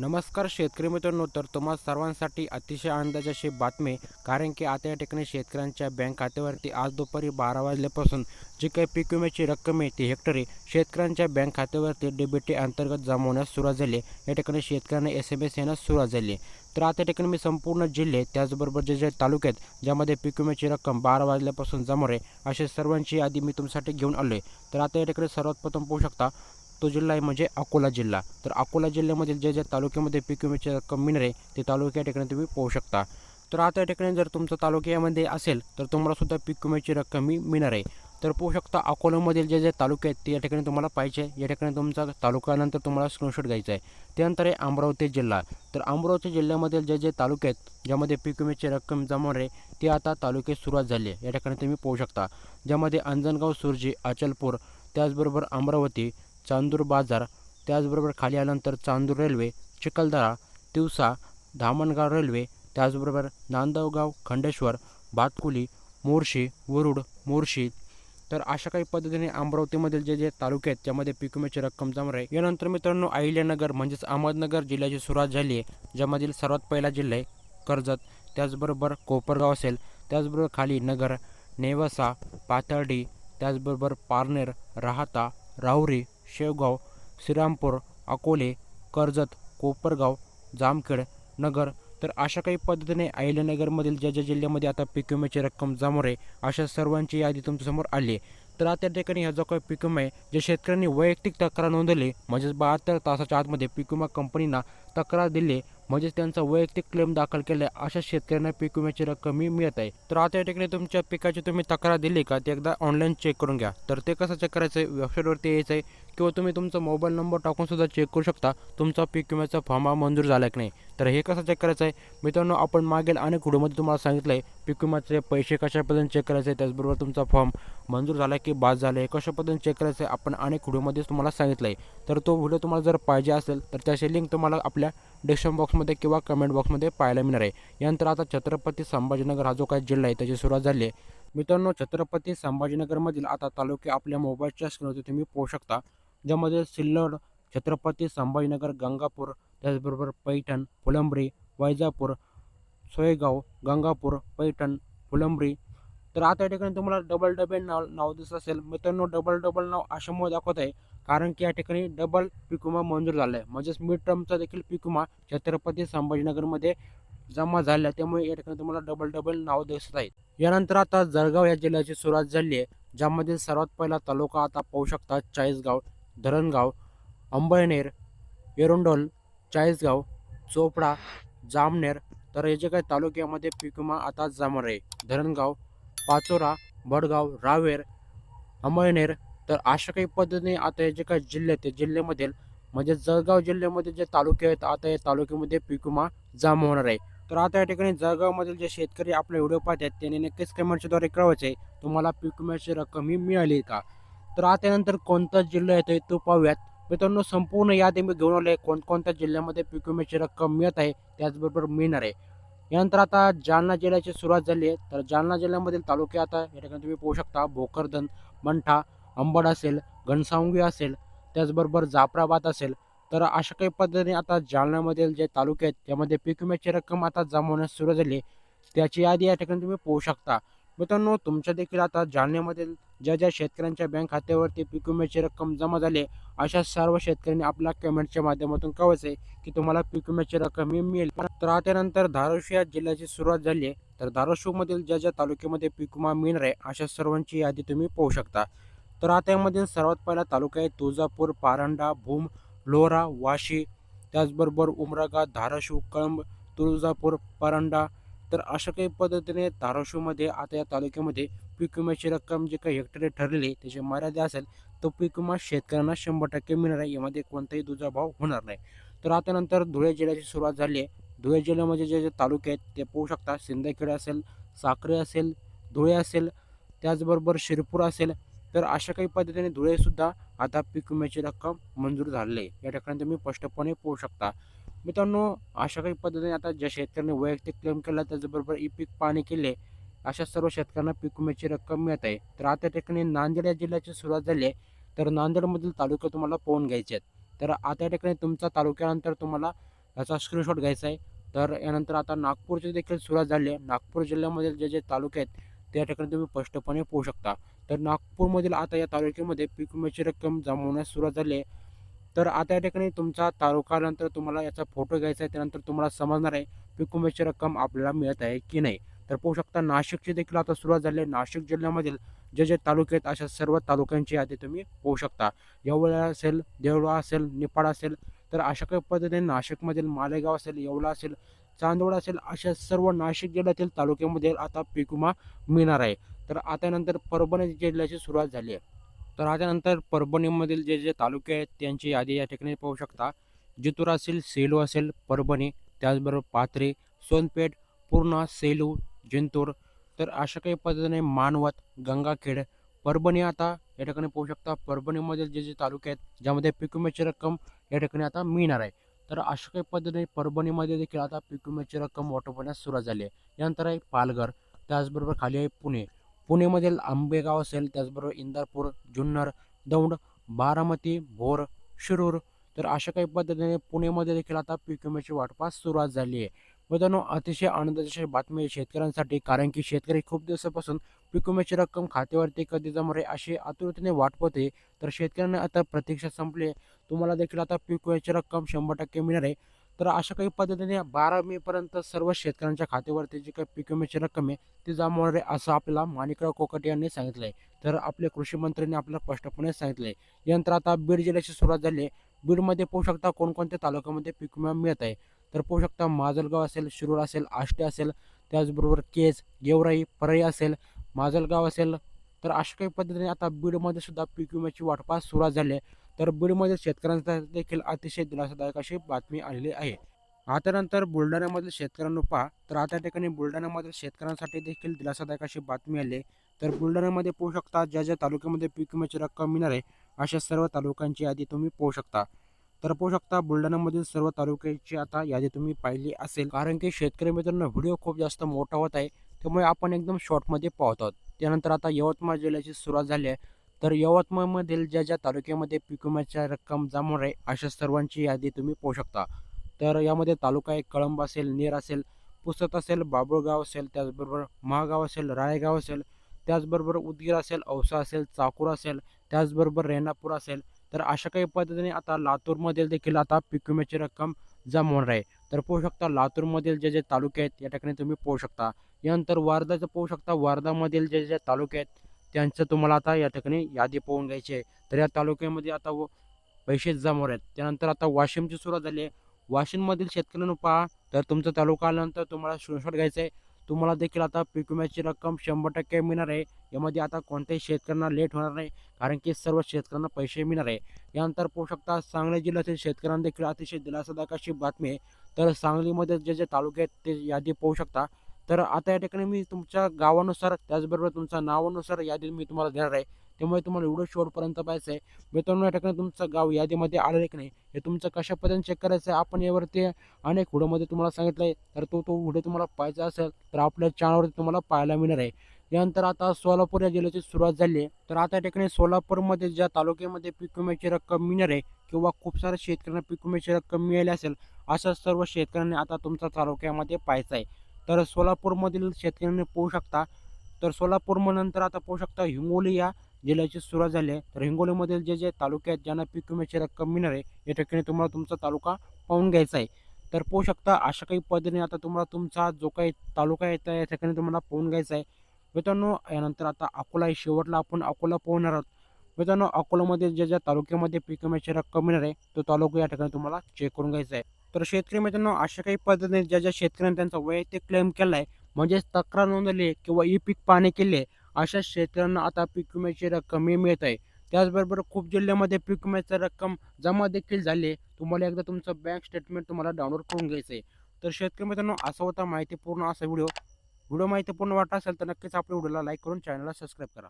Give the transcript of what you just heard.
नमस्कार शेतकरी मित्रांनो तर तुम्हा सर्वांसाठी अतिशय आनंदाची अशी बातमी कारण की आता या ठिकाणी शेतकऱ्यांच्या बँक खात्यावरती आज दुपारी बारा वाजल्यापासून जी काही पीक विम्याची रक्कम आहे ती हेक्टरी शेतकऱ्यांच्या बँक खात्यावरती डीबीटी अंतर्गत जमा होण्यास सुरुवात झाली या ठिकाणी शेतकऱ्यांना एस एम एस येण्यास सुरुवात झाली तर आता ठिकाणी मी संपूर्ण जिल्हे त्याचबरोबर जे जे तालुके आहेत ज्यामध्ये पीक विम्याची रक्कम बारा वाजल्यापासून जमा आहे अशा सर्वांची यादी मी तुमच्यासाठी घेऊन आलो आहे तर आता या ठिकाणी सर्वात प्रथम पाहू शकता तो जिल्हा आहे म्हणजे अकोला जिल्हा. तर अकोला जिल्ह्यामधील जे ज्या तालुक्यामध्ये पीक विम्याची रक्कम मिळणार आहे ते तालुक्या या ठिकाणी तुम्ही पाहू शकता. तर आता या ठिकाणी जर तुमचं तालुक्यामध्ये असेल तर तुम्हाला सुद्धा पीक विम्याची रक्कम ही मिळणार आहे. तर पाहू शकता अकोल्यामधील जे जे तालुके आहेत ते या ठिकाणी तुम्हाला पाहिजे या ठिकाणी तुमचा तालुक्यानंतर तुम्हाला स्क्रीनशॉट घ्यायचा आहे. त्यानंतर आहे अमरावती जिल्हा. तर अमरावती जिल्ह्यामधील जे जे तालुके आहेत ज्यामध्ये पीक विम्याची रक्कम जमा आहे ते आता तालुके सुरुवात झाली आहे. या ठिकाणी तुम्ही पाहू शकता. ज्यामध्ये अंजनगाव सुरजी अचलपूर त्याचबरोबर अमरावती चांदूर बाजार त्याचबरोबर खाली आल्यानंतर चांदूर रेल्वे चिखलदरा तिवसा धामणगाव रेल्वे त्याचबरोबर नांदवगाव खंडेश्वर भातकुली मोर्शी वरुड मोर्शी. तर अशा काही पद्धतीने अमरावतीमधील जे जे तालुके आहेत त्यामध्ये पीक विम्याची रक्कम जमा आहे यानंतर मित्रांनो अहिल्यानगर म्हणजेच अहमदनगर जिल्ह्याची सुरुवात झाली आहे ज्यामधील सर्वात पहिला जिल्हा आहे कर्जत. त्याचबरोबर कोपरगाव असेल त्याचबरोबर खाली नगर नेवासा पाथर्डी त्याचबरोबर पारनेर राहाता राहुरी शेवगाव श्रीरामपूर अकोले कर्जत कोपरगाव जामखेड नगर. तर अशा काही पद्धतीने अहिल्यानगरमधील ज्या ज्या जिल्ह्यामध्ये आता पीक विम्याची रक्कम जमोर आहे अशा सर्वांची यादी तुमच्यासमोर आली आहे. तर आता त्या ठिकाणी ह्या जो काही पीक विमा आहे जे शेतकऱ्यांनी वैयक्तिक तक्रार नोंदवली म्हणजेच बहात्तर तासाच्या आतमध्ये पीक विमा कंपनीना तक्रार दिली म्हणजेच त्यांचा वैयक्तिक क्लेम दाखल केला अशा शेतकऱ्यांना पीक विम्याची रक्कम ही मिळत आहे. तर आता या ठिकाणी तुमच्या पिकाची तुम्ही तक्रार दिली का ते एकदा ऑनलाईन चेक करून घ्या. तर ते कसं चेक करायचं आहे? वेबसाईटवरती यायचं आहे. किंवा तुम्ही तुमचा मोबाईल नंबर टाकूनसुद्धा चेक करू शकता. तुमचा पीक विम्याचा फॉर्म हा मंजूर झाला की नाही? तर हे कसं चेक करायचं आहे? मित्रांनो आपण मागील अनेक व्हिडिओमध्ये तुम्हाला सांगितलं आहे पीक विम्याचे पैसे कशा पद्धतीने चेक करायचे त्याचबरोबर तुमचा फॉर्म मंजूर झाला की बाद झाला आहे कशा पद्धतीने चेक करायचं आहे आपण अनेक व्हिडिओमध्येच तुम्हाला सांगितलं आहे तर तो व्हिडिओ तुम्हाला जर पाहिजे असेल तर त्याची लिंक तुम्हाला आपल्या डिस्क्रिप्शन बॉक्समध्ये किंवा कमेंट बॉक्समध्ये पाहायला मिळणार आहे. यानंतर आता छत्रपती संभाजीनगर हा जो काही जिल्हा आहे त्याची सुरुवात झाली आहे. मित्रांनो छत्रपती संभाजीनगरमधील आता तालुके आपल्या मोबाईलच्या स्क्रीनवरती तुम्ही पाहू शकता. ज्यामध्ये सिल्लोड छत्रपती संभाजीनगर गंगापूर त्याचबरोबर पैठण फुलंब्री वैजापूर सोयगाव गंगापूर पैठण फुलंब्री. तर आता या ठिकाणी तुम्हाला डबल डबल नाव नाव दिसत असेल. मित्रांनो डबल डबल नाव अशामुळे दाखवत आहे. कारण की या ठिकाणी डबल पिकुमा मंजूर झाला आहे म्हणजेच मिड टर्मचा देखील पिकुमा छत्रपती संभाजीनगरमध्ये जमा झाल्या त्यामुळे या ठिकाणी तुम्हाला डबल डबल नाव दिसत आहेत यानंतर आता जळगाव या जिल्ह्याची सुरुवात झाली आहे ज्यामध्ये सर्वात पहिला तालुका आता पाहू शकता चाळीसगाव. धरणगाव अंबळनेर एरोंडोल चाळीसगाव चोपडा जामनेर तर हे जे काही तालुक्यामध्ये पिकमा आता जमा आहे. धरणगाव पाचोरा बडगाव रावेर अंबळनेर तर अशा काही पद्धतीने आता हे जे काही जिल्हे आहेत ते म्हणजे जळगाव जिल्ह्यामध्ये जे तालुके आहेत आता या तालुक्यामध्ये पिकुमा जाम होणार आहे. तर आता या ठिकाणी जळगावमधील जे शेतकरी आपला व्हिडिओ पाहतात त्यांनी नक्कीच कमेंटच्याद्वारे कळवायचे आहे तुम्हाला पीक रक्कम ही मिळाली का? तर आता नंतर कोणता जिल्हा येतो तो पाहूयात. मित्रांनो संपूर्ण यादी मी घेऊन आलो आहे कोणकोणत्या जिल्ह्यामध्ये पीक विम्याची रक्कम मिळत आहे त्याचबरोबर मिळणार आहे. यानंतर आता जालना जिल्ह्याची सुरुवात झाली आहे. तर जालना जिल्ह्यामधील तालुके आता या ठिकाणी तुम्ही पाहू शकता. भोकरदन मंठा अंबड असेल घनसावंगी असेल त्याचबरोबर जाफराबाद असेल. तर अशा काही पद्धतीने आता जालन्यामधील जे तालुके आहेत त्यामध्ये पीक विम्याची रक्कम आता जमा होण्यास सुरू झाली आहे. त्याची यादी या ठिकाणी तुम्ही पाहू शकता. मित्रांनो तुमच्या देखील आता जालन्यामधील ज्या ज्या शेतकऱ्यांच्या बँक खात्यावरती पीक विम्याची रक्कम जमा झाली आहे, अशा सर्व शेतकऱ्यांनी आपल्या कमेंटच्या माध्यमातून कळवायचं आहे की तुम्हाला पीक विम्याची रक्कम ही मिळेल. तर त्यानंतर धाराशिव या जिल्ह्याची सुरुवात झाली आहे. तर धाराशिवमधील ज्या ज्या तालुक्यामध्ये पीक विमा मिळणार आहे अशा सर्वांची यादी तुम्ही पाहू शकता. तर आता यामधील सर्वात पहिला तालुका आहे तुळजापूर पारंडा भूम लोहरा वाशी. त्याचबरोबर उमरागा धाराशिव कळंब तुळजापूर परांडा तर अशा काही पद्धतीने धाराशिवमध्ये आता या तालुक्यामध्ये पीक विम्याची रक्कम जे काही हेक्टरी ठरलेली त्याची मर्यादा असेल तो पीक विमा शेतकऱ्यांना शंभर टक्के मिळणार आहे. यामध्ये कोणताही दुजाभाव होणार नाही. तर आता नंतर धुळे जिल्ह्याची सुरुवात झाली आहे. धुळे जिल्ह्यामध्ये जे जे तालुके आहेत ते पाहू शकता. सिंदखेड असेल साखरे असेल धुळे असेल त्याचबरोबर शिरपूर असेल. तर अशा काही पद्धतीने धुळेसुद्धा आता पीक विम्याची रक्कम मंजूर झालेली आहे. या ठिकाणी तुम्ही स्पष्टपणे पाहू शकता. मित्रांनो अशा काही पद्धतीने आता ज्या शेतकऱ्यांनी वैयक्तिक क्लेम केला त्याचबरोबर ई पीक पाणी केले अशा सर्व शेतकऱ्यांना पीक विम्याची रक्कम मिळत आहे. तर आता ठिकाणी नांदेड या जिल्ह्याची सुरुवात झाली आहे. तर नांदेडमधील तालुके तुम्हाला पोहून घ्यायचे आहेत. तर आता या ठिकाणी तुमचा तालुक्यानंतर तुम्हाला ह्याचा स्क्रीनशॉट घ्यायचा आहे. तर यानंतर आता नागपूरची देखील सुरुवात झाली आहे. नागपूर जिल्ह्यामधील जे जे तालुके आहेत त्या ठिकाणी तुम्ही स्पष्टपणे पोहू शकता. तर नागपूरमधील आता या तालुक्यामध्ये पीक विम्याची रक्कम जमवण्यास सुरुवात झाली आहे. तर आता या ठिकाणी तुमचा तालुका नंतर तुम्हाला याचा फोटो घ्यायचा आहे त्यानंतर तुम्हाला समजणार आहे पीक विम्याची रक्कम आपल्याला मिळत आहे की नाही. तर पाहू शकता नाशिकची देखील आता सुरुवात झाली आहे. नाशिक जिल्ह्यामधील जे जे तालुके आहेत अशा सर्व तालुक्यांची यादी तुम्ही पाहू शकता. येवला असेल देवळा असेल निपाड असेल तर अशा काही पद्धतीने नाशिकमधील मालेगाव असेल येवला असेल चांदवड असेल अशा सर्व नाशिक जिल्ह्यातील तालुक्यामध्ये आता पीक विमा मिळणार आहे. तर आता नंतर परभणी जिल्ह्याची सुरुवात झाली आहे. तर आता परभणीमधील जे जे तालुके आहेत त्यांची यादी या ठिकाणी पाहू शकता. जितूर असेल सेलू असेल परभणी त्याचबरोबर पाथरी सोनपेठ पूर्णा सेलू जिंतूर. तर अशा काही पद्धतीने मानवत गंगाखेड परभणी आता या ठिकाणी पाहू शकता. परभणीमधील जे जे तालुके आहेत ज्यामध्ये पिकुमेची रक्कम या ठिकाणी आता मिळणार आहे. तर अशा काही पद्धतीने परभणीमध्ये देखील आता पिकुमेची रक्कम वाटप सुरुवात झाली आहे. यानंतर आहे पालघर त्याचबरोबर खाली आहे पुणे. पुणेमधील आंबेगाव असेल त्याचबरोबर इंदापूर जुन्नर दौंड बारामती भोर शिरूर. तर अशा काही पद्धतीने पुणेमध्ये देखील आता पीक विम्याची वाटपास सुरुवात झाली आहे. मित्रांनो अतिशय आनंदाची बातमी आहे शेतकऱ्यांसाठी कारण की शेतकरी खूप दिवसापासून पीक विम्याची रक्कम खात्यावरती कधी जमरे अशी आतुरतेने वाट होते तर शेतकऱ्यांना आता प्रतीक्षा संपली तुम्हाला देखील आता पीक विम्याची रक्कम शंभर टक्के मिळणार आहे. तर अशा काही पद्धतीने बारा मेपर्यंत सर्व शेतकऱ्यांच्या खात्यावरती जी काही पीक विम्याची रक्कम आहे ती जमा होणार आहे असं आपल्याला माणिकराव कोकटे यांनी सांगितलं आहे. तर आपले कृषी मंत्र्यांनी आपल्याला स्पष्टपणे सांगितलं आहे. यानंतर आता बीड जिल्ह्याची सुरुवात झाली आहे. बीडमध्ये पोहू शकता कोणकोणत्या तालुक्यामध्ये पीक विमा मिळत आहे. तर पोहू शकता माजलगाव असेल शिरूर असेल आष्टे असेल त्याचबरोबर केज गेवराई परळी असेल माजलगाव असेल. तर अशा काही पद्धतीने आता बीडमध्ये सुद्धा पीक विम्याची वाटपास सुरुवात झाली आहे. तर बीडमध्ये शेतकऱ्यांचा देखील अतिशय दिलासादायक अशी बातमी आलेली आहे. आता नंतर बुलढाण्यामधील शेतकऱ्यांना पहा तर आता ठिकाणी बुलढाण्यामधील शेतकऱ्यांसाठी देखील दिलासादायक अशी बातमी आली आहे. तर बुलढाण्यामध्ये पोहू शकता ज्या ज्या तालुक्यामध्ये पीक विम्याची रक्कम मिळणार आहे अशा सर्व तालुक्यांची यादी तुम्ही पोहू शकता. तर पोहू शकता बुलढाण्यामधील सर्व तालुक्याची आता यादी तुम्ही पाहिली असेल. कारण की शेतकरी मित्रांनो व्हिडिओ खूप जास्त मोठा होत आहे त्यामुळे आपण एकदम शॉर्टमध्ये पाहत आहोत. त्यानंतर आता यवतमाळ जिल्ह्याची सुरुवात झाली आहे. तर यवतमाळमधील ज्या ज्या तालुक्यामध्ये पीक विम्याच्या रक्कम जमा आहे अशा सर्वांची यादी तुम्ही पाहू शकता. तर यामध्ये तालुका आहे कळंब असेल नेर असेल पुसत असेल बाबुळगाव असेल त्याचबरोबर महागाव असेल राळेगाव असेल त्याचबरोबर उदगीर असेल औसा असेल चाकूर असेल त्याचबरोबर रेणापूर असेल. तर अशा काही पद्धतीने आता लातूरमधील देखील आता पीक विम्याची रक्कम जमा होणार आहे. तर पाहू शकता लातूरमधील जे जे तालुके आहेत या ठिकाणी तुम्ही पाहू शकता. यानंतर वर्धाचं पाहू शकता वर्धामधील जे जे तालुके आहेत त्यांचं तुम्हाला आता या ठिकाणी यादी पाहून घ्यायची आहे. तर या तालुक्यामध्ये आता व पैसे जमा आहेत. त्यानंतर आता वाशिमची सुरुवात झाली आहे. वाशिममधील शेतकऱ्यांना पहा तर तुमचा तालुका आल्यानंतर तुम्हाला स्क्रीनशॉट घ्यायचं आहे. तुम्हाला देखील आता पीक विम्याची रक्कम शंभर टक्के मिळणार आहे. यामध्ये आता कोणत्याही शेतकऱ्यांना लेट होणार नाही कारण की सर्व शेतकऱ्यांना पैसे मिळणार आहे. यानंतर पाहू शकता सांगली जिल्ह्यातील शेतकऱ्यांना देखील अतिशय दिलासादायक अशी बातमी आहे. तर सांगलीमध्ये जे जे तालुके आहेत ते यादी पाहू शकता. तर आता या ठिकाणी मी तुमच्या गावानुसार त्याचबरोबर तुमच्या नावानुसार यादी मी तुम्हाला देणार आहे. त्यामुळे तुम्हाला एवढं शेवटपर्यंत पाहायचं आहे मित्रांनो या ठिकाणी तुमचं गाव यादीमध्ये आलं आहे की नाही हे तुमचं कशा पद्धतीने चेक करायचं आहे आपण यावरती अनेक व्हिडिओमध्ये तुम्हाला सांगितलं आहे तर तो तो व्हिडिओ तुम्हाला पाहायचा असेल तर आपल्या चॅनलवरती तुम्हाला पाहायला मिळणार आहे. यानंतर आता सोलापूर या जिल्ह्याची सुरुवात झाली आहे. तर आता या ठिकाणी सोलापूरमध्ये ज्या तालुक्यामध्ये पीक विम्याची रक्कम मिळणार आहे किंवा खूप साऱ्या शेतकऱ्यांना पीक विम्याची रक्कम मिळाली असेल अशा सर्व शेतकऱ्यांनी आता तुमच्या तालुक्यामध्ये पाहायचं आहे. तर सोलापूरमधील शेतकऱ्यांनी पोहू शकता. तर सोलापूरमनंतर आता पोहू शकता हिंगोली या जिल्ह्याची सुरुवात झाली आहे. तर हिंगोलीमधील जे जे तालुके आहेत ज्यांना पीक विम्याची रक्कम मिळणार आहे या ठिकाणी तुम्हाला तुमचा तालुका पाहून घ्यायचा आहे. तर पोहू शकता अशा काही पद्धतीने आता तुम्हाला तुमचा जो काही तालुका आहे त्या ठिकाणी तुम्हाला पाहून घ्यायचा आहे. मित्रांनो यानंतर आता अकोला आहे. शेवटला आपण अकोला पोहणार आहोत. मित्रांनो अकोलामध्ये ज्या ज्या तालुक्यामध्ये पीक विम्याची रक्कम मिळणार आहे तो तालुका या ठिकाणी तुम्हाला चेक करून घ्यायचा आहे. तर शेतकरी मित्रांनो अशा काही पद्धतीने ज्या ज्या शेतकऱ्यांनी त्यांचा वैयक्तिक क्लेम केला आहे म्हणजेच तक्रार नोंदवली आहे किंवा ई पीक पाहणी केली आहे अशा शेतकऱ्यांना आता पीक विम्याची रक्कम मिळत आहे त्याचबरोबर खूप जिल्ह्यामध्ये पीक विम्याची रक्कम जमा देखील झाली आहे. तुम्हाला एकदा तुमचं बँक स्टेटमेंट तुम्हाला डाउनलोड करून घ्यायचं आहे तर शेतकरी मित्रांनो असा होता माहितीपूर्ण असा व्हिडिओ. व्हिडिओ माहितीपूर्ण वाटत असेल तर नक्कीच आपल्या व्हिडिओला लाईक करून चॅनलला सबस्क्राईब करा.